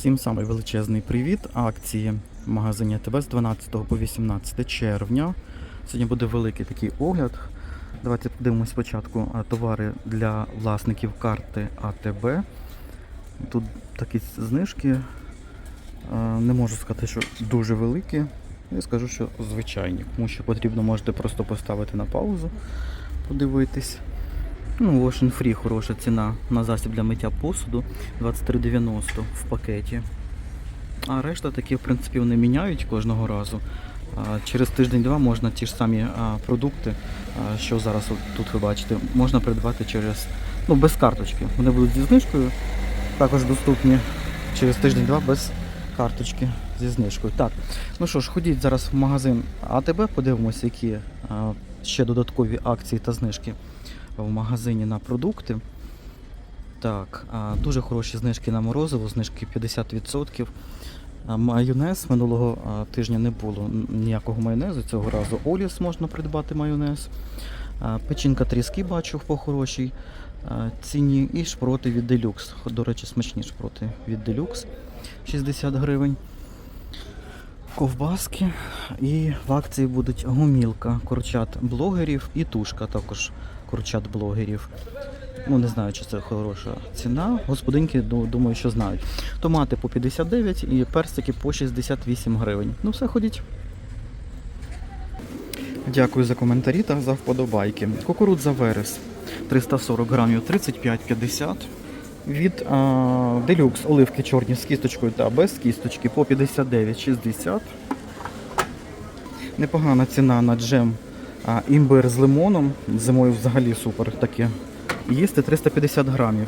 Всім самий величезний привіт. Акції в магазині АТБ з 12 по 18 червня. Сьогодні буде великий такий огляд. Давайте подивимось спочатку товари для власників карти АТБ. Тут такі знижки. Не можу сказати, що дуже великі. Я скажу, що звичайні. Тому що потрібно можете просто поставити на паузу, подивитись. Ну, Ocean Free хороша ціна на засіб для миття посуду 23,90 в пакеті. А решта такі, в принципі, вони міняють кожного разу. Через тиждень-два можна ті ж самі продукти, що зараз тут ви бачите, можна придбати через ну, без карточки. Вони будуть зі знижкою, також доступні через тиждень-два без карточки зі знижкою. Так, ну що ж, ходіть зараз в магазин АТБ, подивимося, які ще додаткові акції та знижки в магазині на продукти. Так, дуже хороші знижки на морозиво, знижки 50%. Майонез минулого тижня не було ніякого майонезу. Цього разу Оліс можна придбати майонез. Печінка тріски бачу по хорошій ціні. І шпроти від Deluxe. До речі, смачні шпроти від Deluxe 60 гривень. Ковбаски. І в акції будуть гумілка курчат блогерів і тушка також курчат блогерів. Ну, не знаю, чи це хороша ціна. Господинки, думаю, що знають. Томати по 59 і персики по 68 гривень. Ну, все ходіть. Дякую за коментарі та за вподобайки. Кукурудза Верес 340 грамів 35,50. Від а, Deluxe оливки чорні з кісточкою та без кісточки по 59,60. Непогана ціна на джем а, імбир з лимоном. Зимою взагалі супер таке. Їсти 350 грамів.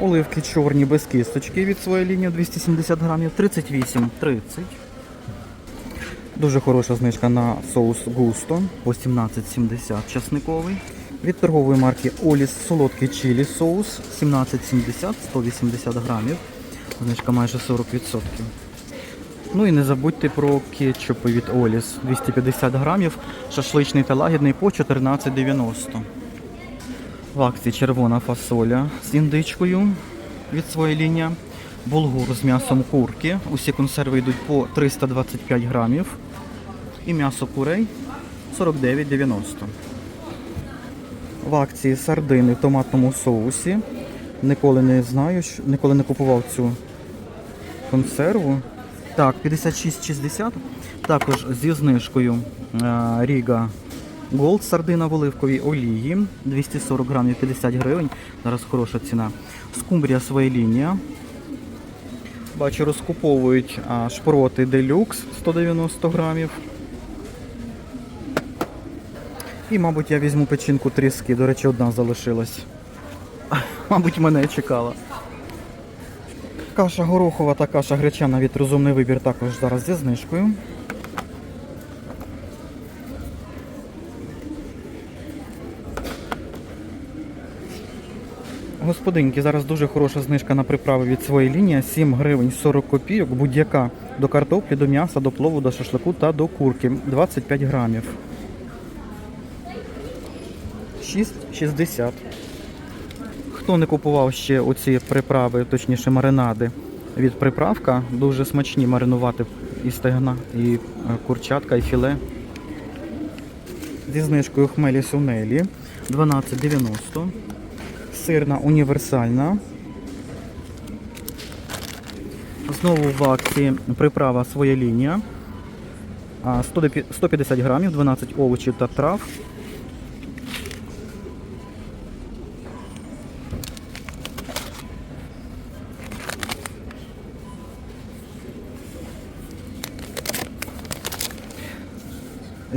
Оливки чорні без кісточки від своєї лінії 270 грамів 38,30. Дуже хороша знижка на соус густо по 17,70 часниковий. Від торгової марки Оліс солодкий чилі соус 17,70 180 грамів. Знижка майже 40%. Ну і не забудьте про кетчупи від Оліс 250 грамів, шашличний та лагідний по 14,90. В акції червона фасоля з індичкою від своєї лінії. Булгур з м'ясом курки. Усі консерви йдуть по 325 грамів. І м'ясо курей 49,90. В акції сардини в томатному соусі. Ніколи не знаю, ніколи не купував цю консерву. Так, 56,60. Також зі знижкою е, Ріга Голд сардина в оливковій олії 240 грамів 50 гривень. Зараз хороша ціна. Скумбрія своя лінія. Бачу, розкуповують шпроти Deluxe 190 грамів. І, мабуть, я візьму печінку тріски. До речі, одна залишилась. Мабуть, мене чекала. Каша горохова та каша гречана від розумний вибір також зараз зі знижкою. Господинки, зараз дуже хороша знижка на приправи від своєї лінії. 7 гривень 40 копійок, будь-яка до картоплі, до м'яса, до плову, до шашлику та до курки. 25 грамів. 6,60. Хто не купував ще оці приправи, точніше маринади від приправка, дуже смачні маринувати і стегна, і е, курчатка, і філе. Зі знижкою хмелі сунелі 12,90. Сирна універсальна. Знову в акції приправа своя лінія. 150 грамів, 12 овочів та трав.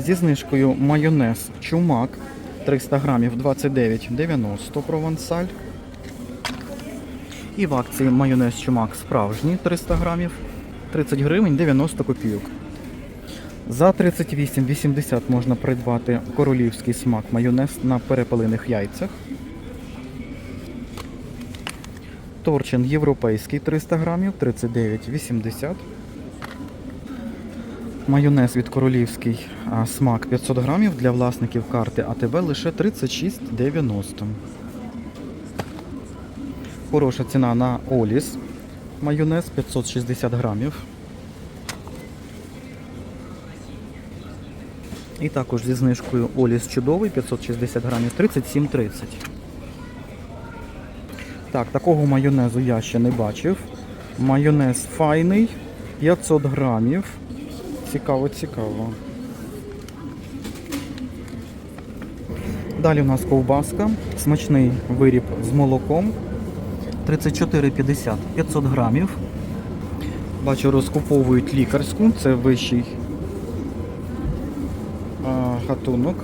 Зі знижкою майонез чумак 300 грамів 29,90 провансаль. І в акції майонез чумак справжній 300 грамів 30 гривень 90 копійок. За 38,80 можна придбати королівський смак майонез на перепалених яйцях. Торчин європейський 300 грамів 39,80. Майонез від королівський смак 500 грамів для власників карти АТБ лише 36,90. Хороша ціна на Оліс. майонез 560 грамів. І також зі знижкою Оліс чудовий 560 грамів 37,30. Так, такого майонезу я ще не бачив. Майонез файний 500 грамів. Цікаво, цікаво. Далі у нас ковбаска, смачний виріб з молоком. 34,50 500 грамів. Бачу, розкуповують лікарську, це вищий гатунок.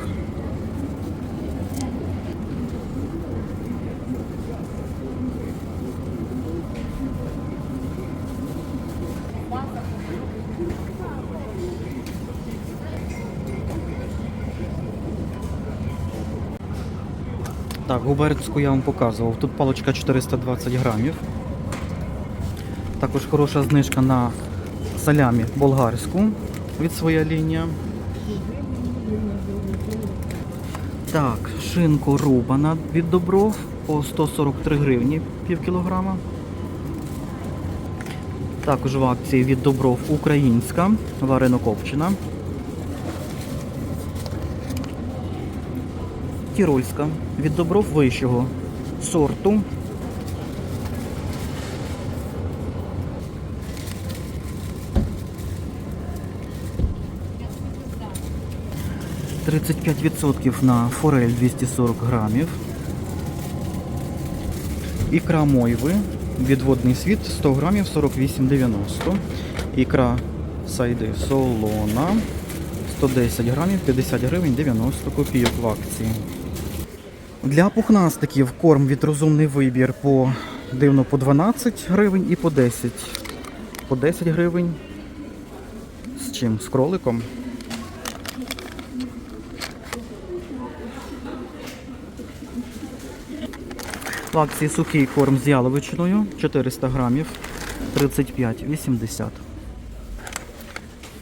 Губернську я вам показував. Тут паличка 420 грамів. Також хороша знижка на салямі болгарську від своя лінія. Так, шинку рубана від добров по 143 гривні пів кілограма. Також в акції від добров українська, варено-копчена. Тірольська від добров вищого сорту. Тридцять п'ять відсотків на форель 240 грамів. Ікра мойви відводний світ 100 грамів 48,90. Ікра сайди солона 110 грамів 50 гривень 90 копійок в акції. Для пухнастиків корм від розумний вибір по дивно по 12 гривень і по 10. По 10 гривень. З чим? З кроликом. В акції сухий корм з яловичиною 400 грамів 35,80.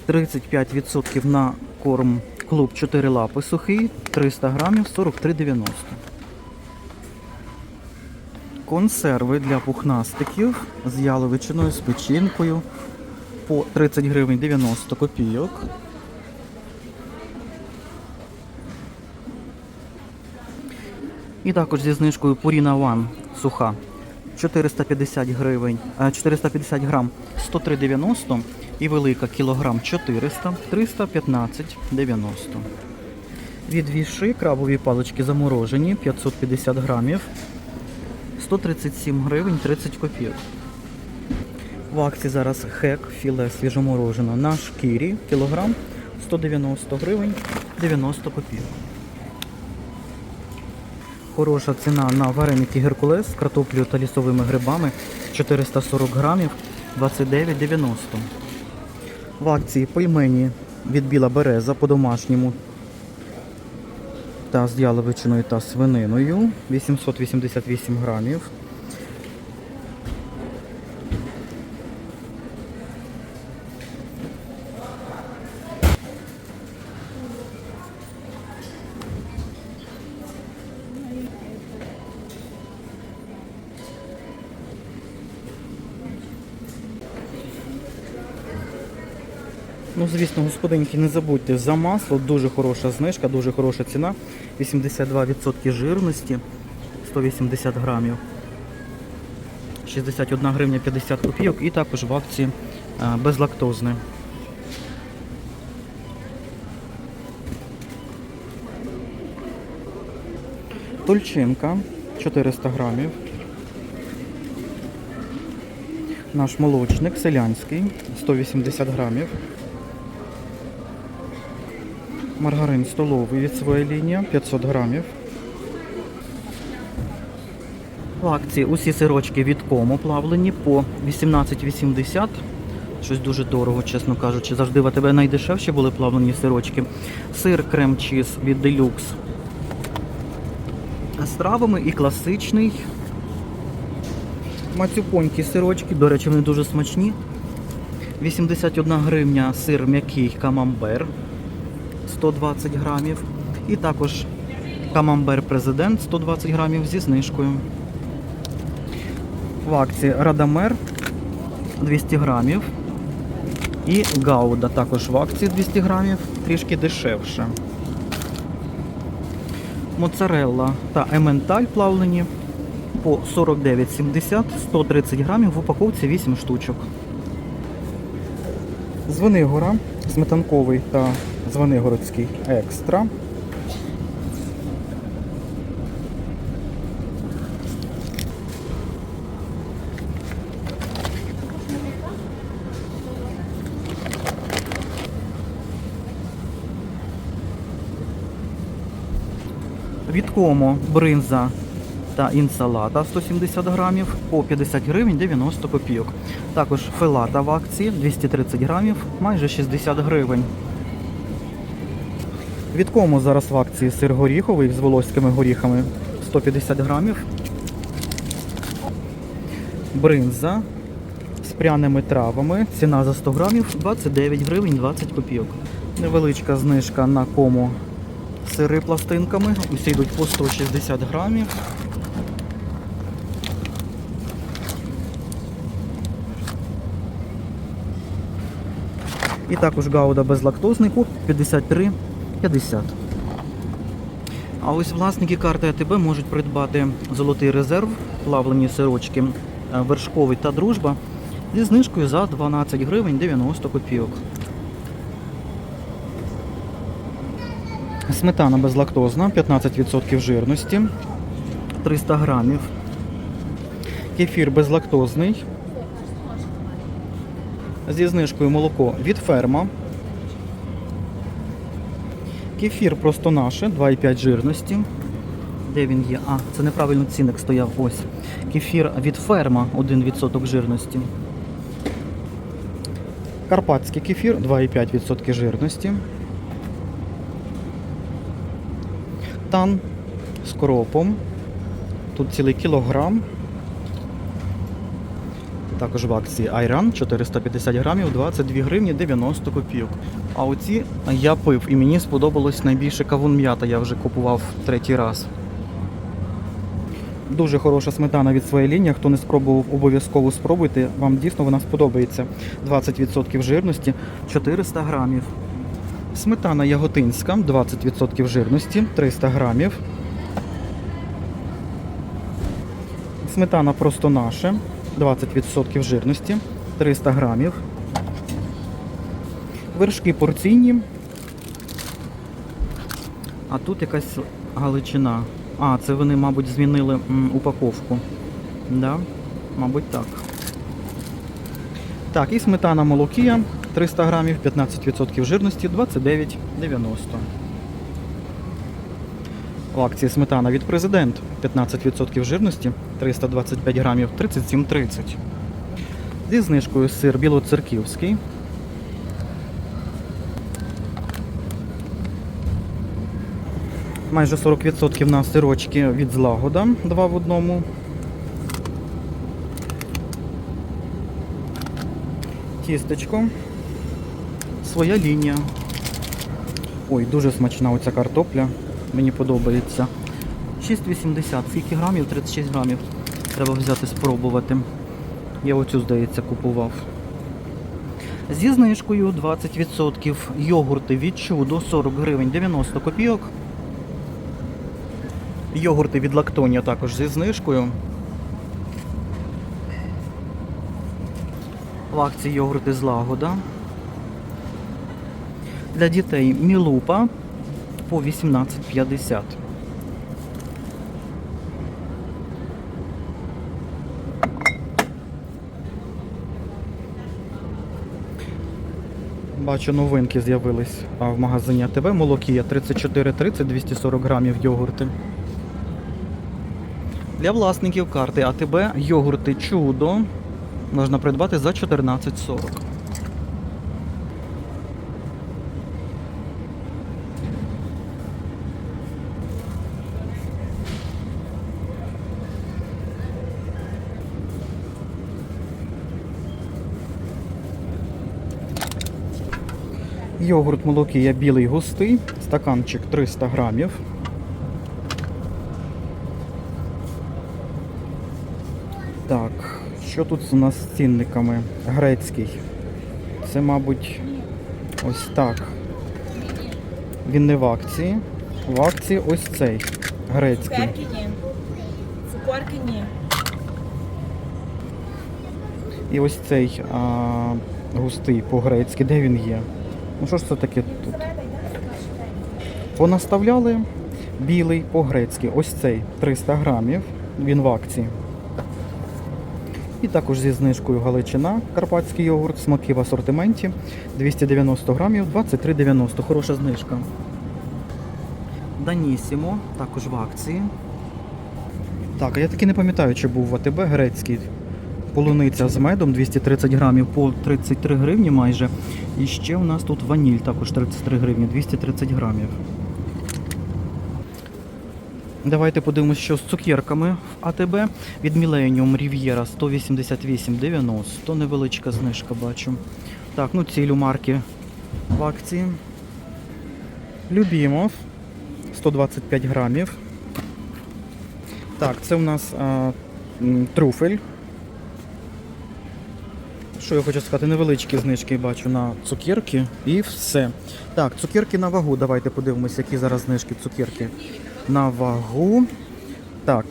35% на корм клуб 4 лапи сухий 300 грамів 43,90. Консерви для пухнастиків з яловичиною, з печінкою по 30 гривень 90 копійок. І також зі знижкою Purina One суха 450 гривень, е, 450 грам 103,90 і велика кілограм 400 315,90. Від віши крабові палички заморожені 550 грамів 137 гривень 30 копійок. В акції зараз хек філе свіжоморожено на шкірі кілограм 190 гривень 90 копійок. Хороша ціна на вареники Геркулес з картоплею та лісовими грибами 440 грамів 29,90. В акції пельмені від біла береза по-домашньому та з яловичиною та свининою 888 грамів. Ну, звісно, господинки, не забудьте за масло, дуже хороша знижка, дуже хороша ціна. 82% жирності, 180 грамів. 61 гривня 50 копійок і також в акції а, безлактозне. Тульчинка 400 грамів. Наш молочник селянський 180 грамів. Маргарин столовий від своєї лінії 500 грамів. В акції усі сирочки від кому плавлені по 18,80. Щось дуже дорого, чесно кажучи. Завжди в АТБ найдешевші були плавлені сирочки. Сир крем-чіз від Deluxe. З травами і класичний. Мацюпонькі сирочки, до речі, вони дуже смачні. 81 гривня сир м'який камамбер 120 грамів. І також камамбер президент 120 грамів зі знижкою. В акції Радамер 200 грамів. І гауда також в акції 200 грамів, трішки дешевше. Моцарелла та ементаль плавлені по 49,70, 130 грамів в упаковці 8 штучок. Звенигора, сметанковий та звенигородський екстра. Від кому бринза та інсалата 170 грамів по 50 гривень 90 копійок. Також филата в акції 230 грамів, майже 60 гривень. Від кому зараз в акції сир горіховий з волоськими горіхами 150 грамів. Бринза з пряними травами. Ціна за 100 грамів 29 гривень 20 копійок. Невеличка знижка на кому сири пластинками. Усі йдуть по 160 грамів. І також гауда безлактозний куб 53 50. А ось власники карти АТБ можуть придбати золотий резерв, плавлені сирочки, е, вершковий та дружба зі знижкою за 12 гривень 90 копійок. Сметана безлактозна, 15% жирності, 300 грамів. Кефір безлактозний. Зі знижкою молоко від ферма Кефір просто наше, 2,5 жирності. Де він є? А, це неправильно цінник стояв. Ось. Кефір від ферма 1% жирності. Карпатський кефір 2,5% жирності. Тан з кропом. Тут цілий кілограм. Також в акції Айран 450 грамів, 22 гривні 90 копійок. А оці я пив і мені сподобалось найбільше кавун м'ята, я вже купував третій раз. Дуже хороша сметана від своєї лінії. Хто не спробував, обов'язково спробуйте. Вам дійсно вона сподобається. 20% жирності, 400 грамів. Сметана яготинська, 20% жирності, 300 грамів. Сметана просто наша, 20% жирності, 300 грамів. Вершки порційні. А тут якась галичина. А, це вони, мабуть, змінили упаковку. Да? Мабуть, так. Так, і сметана молокія 300 грамів, 15% жирності, 29,90. В акції сметана від президент 15% жирності, 325 грамів, 37,30. Зі знижкою сир білоцерківський. Майже 40% на сирочки від злагода, два в одному. Тістечко. Своя лінія. Ой, дуже смачна оця картопля. Мені подобається. 6,80. Скільки грамів? 36 грамів. Треба взяти спробувати. Я оцю, здається, купував. Зі знижкою 20% йогурти від чудо 40 гривень 90 копійок. Йогурти від лактонія також зі знижкою. В акції йогурти з лагода. Для дітей мілупа по 18,50. Бачу, новинки з'явились в магазині АТБ. Молокія 34,30, 240 грамів йогурти. Для власників карти АТБ йогурти чудо можна придбати за 14,40. Йогурт молокія білий густий, стаканчик 300 грамів. Так, Що тут у нас з цінниками? Грецький. Це, мабуть, ось так. Він не в акції. В акції ось цей. Грецький. Цукерки ні. Цукорки ні. І ось цей а, густий по-грецьки. Де він є? Ну що ж це таке тут? Понаставляли білий по-грецьки. Ось цей 300 грамів. Він в акції. І також зі знижкою Галичина, карпатський йогурт, смаки в асортименті 290 грамів, 23,90. Хороша знижка. Данісімо, також в акції. Так, а я таки не пам'ятаю, чи був в АТБ грецький. Полуниця з медом 230 грамів по 33 гривні майже. І ще у нас тут ваніль також 33 гривні, 230 грамів. Давайте подивимось, що з цукерками в АТБ. Від Millennium Riviera 188,90. Невеличка знижка бачу. Так, ну цілю марки в акції. Любімов 125 грамів. Так, це у нас а, труфель. Що я хочу сказати, невеличкі знижки бачу на цукерки і все. Так, цукерки на вагу. Давайте подивимося, які зараз знижки цукерки на вагу. Так.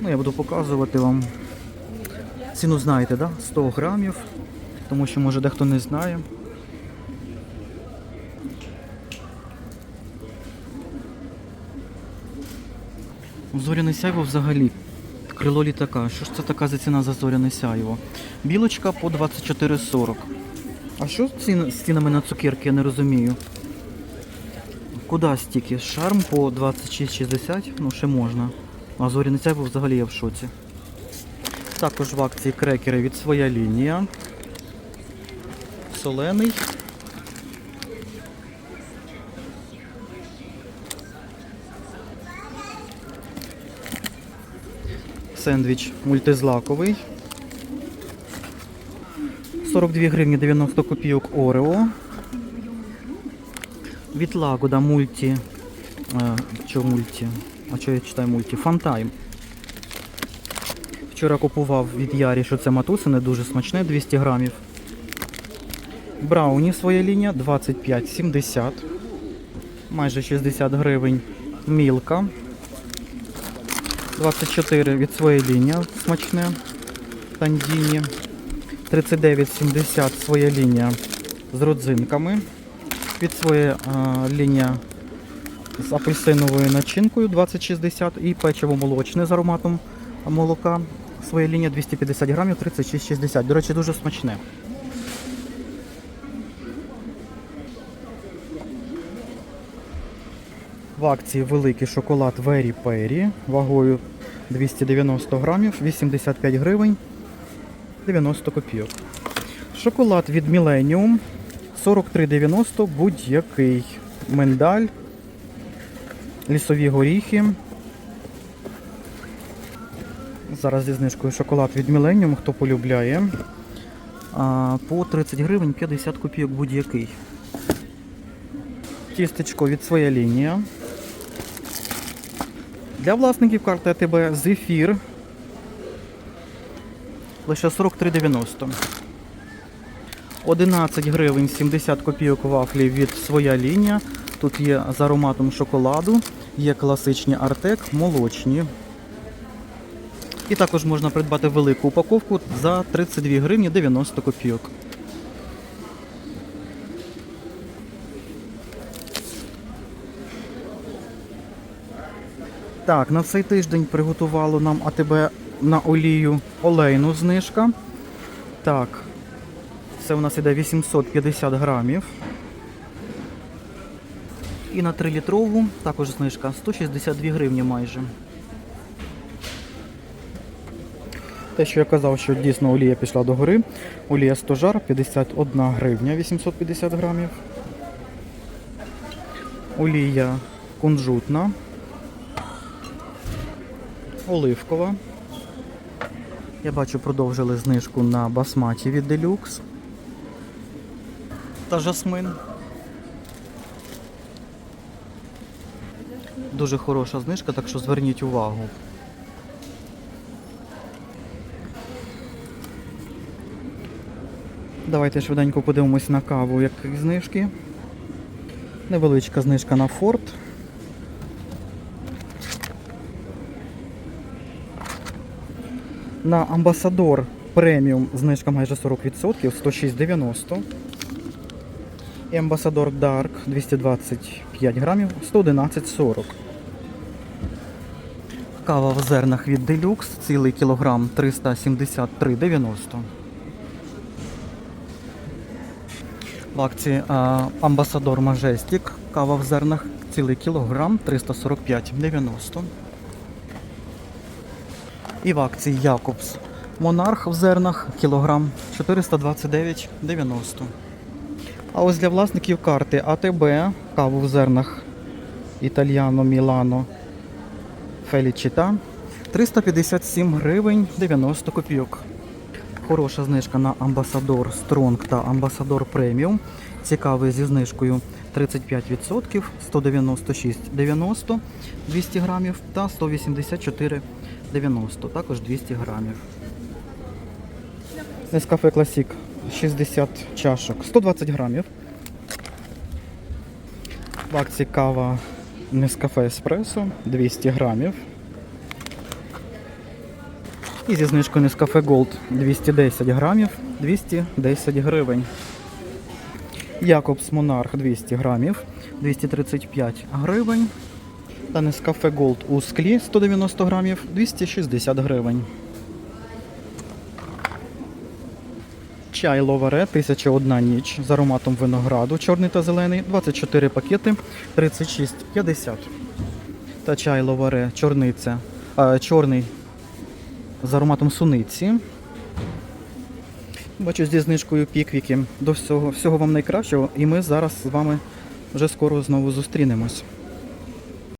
Ну, я буду показувати вам. Ціну знаєте, да? 100 грамів. Тому що може дехто не знає. Зоряне сяйво взагалі. Крило літака. Що ж це така за ціна за зоряне сяйво? Білочка по 24,40. А що з цінами на цукерки, я не розумію. Куда стільки? Шарм по 26,60, ну ще можна. А зоряне сяйво взагалі я в шоці. Також в акції крекери від своя лінія. Солений. Сендвіч мультизлаковий. 42 гривні 90 копійок Орео. Від Лагода мульті. А, що мульті? А що я читаю мульті? Фантайм. Вчора купував від Ярі, що це матусине, дуже смачне, 200 грамів. Брауні своя лінія 25,70. Майже 60 гривень. Мілка. 24 від своєї лінії смачне. Тандіні. 39,70 своя лінія з родзинками. Від своєї лінія з апельсиновою начинкою 2060 і печиво молочне з ароматом молока. Своя лінія 250 грамів 36,60. До речі, дуже смачне. В акції великий шоколад Very Perry вагою 290 грамів, 85 гривень, 90 копійок. Шоколад від Millennium 43,90 будь-який. Миндаль, лісові горіхи. Зараз зі знижкою шоколад від Millennium, хто полюбляє. По 30 гривень 50 копійок будь-який. Тістечко від своя лінія. Для власників карти АТБ зефір. Лише 43,90. 11 гривень 70 копійок вафлі від своя лінія. Тут є з ароматом шоколаду, є класичні артек, молочні. І також можна придбати велику упаковку за 32 гривні 90 копійок. Так, на цей тиждень приготувало нам АТБ на олію олейну знижка. Так, це у нас іде 850 грамів. І на 3 літрову також знижка 162 гривні майже. Те, що я казав, що дійсно олія пішла до гори. Олія стожар 51 гривня 850 грамів. Олія кунжутна. Оливкова. Я бачу, продовжили знижку на басматі від Deluxe. Та жасмин. Дуже хороша знижка, так що зверніть увагу. Давайте швиденько подивимось на каву, які знижки. Невеличка знижка на Форд. На Амбасадор преміум знижка майже 40%, 106,90. І Амбасадор Dark 225 грамів, 111,40. Кава в зернах від Deluxe, цілий кілограм 373,90. В акції а, Амбасадор Majestic, кава в зернах, цілий кілограм 345,90. І в акції Якобс Монарх в зернах кілограм 429,90. А ось для власників карти АТБ каву в зернах Італіано Мілано Фелічіта 357 гривень 90 копійок. Хороша знижка на Амбасадор Стронг та Амбасадор Преміум. Цікавий зі знижкою 35%, 196,90 200 грамів та 184,90, також 200 грамів. Нескафе Класік 60 чашок, 120 грамів. В акції кава Нескафе Еспресо 200 грамів. І зі знижкою Нескафе Gold 210 грамів, 210 гривень. Якобс Монарх 200 грамів, 235 гривень. Та Нескафе Gold у склі 190 грамів, 260 гривень. Чай Ловаре 1001 ніч з ароматом винограду, чорний та зелений, 24 пакети, 36,50. Та чай Ловаре чорниця, а, чорний з ароматом суниці. Бачу зі знижкою піквіки. До всього, всього вам найкращого, і ми зараз з вами вже скоро знову зустрінемось.